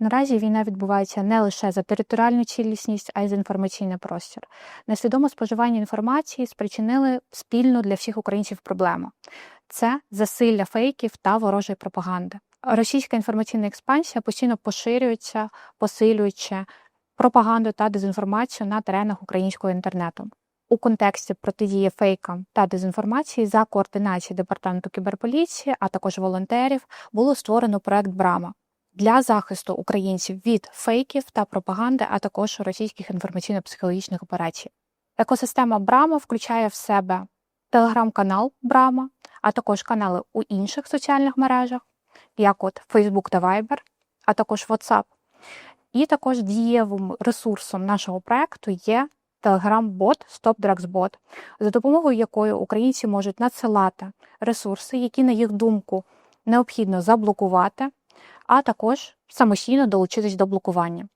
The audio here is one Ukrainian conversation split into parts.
Наразі війна відбувається не лише за територіальну цілісність, а й за інформаційний простір. Несвідоме споживання інформації спричинили спільну для всіх українців проблему це засилля фейків та ворожої пропаганди. Російська інформаційна експансія постійно поширюється, посилюючи пропаганду та дезінформацію на теренах українського інтернету. У контексті протидії фейкам та дезінформації за координації департаменту кіберполіції, а також волонтерів, було створено проект Брама для захисту українців від фейків та пропаганди, а також російських інформаційно-психологічних операцій. Екосистема Брама включає в себе телеграм-канал Брама, а також канали у інших соціальних мережах, як от Facebook та Viber, а також WhatsApp. І також дієвим ресурсом нашого проекту є Telegram-бот StopDrugsBot, за допомогою якої українці можуть надсилати ресурси, які, на їх думку, необхідно заблокувати, а також самостійно долучитись до блокування.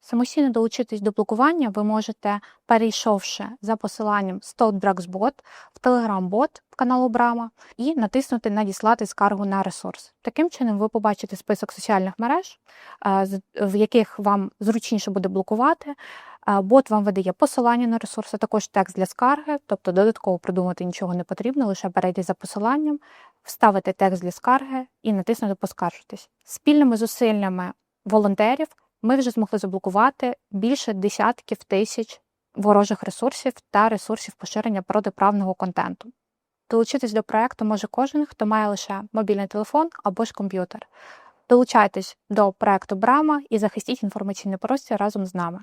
Самостійно долучитись до блокування ви можете, перейшовши за посиланням StopDrugsBot в Telegram-бот каналу Брама і натиснути Надіслати скаргу на ресурс. Таким чином, ви побачите список соціальних мереж, е, в яких вам зручніше буде блокувати. Е, Бот вам видає посилання на ресурс, також текст для скарги, тобто додатково придумати нічого не потрібно, лише перейти за посиланням, вставити текст для скарги і натиснути Поскаржитись. Спільними зусиллями волонтерів ми вже змогли заблокувати більше десятків тисяч ворожих ресурсів та ресурсів поширення протиправного контенту. Долучитись до проекту може кожен, хто має лише мобільний телефон або ж комп'ютер. Долучайтесь до проекту Брама і захистіть інформаційний простір разом з нами.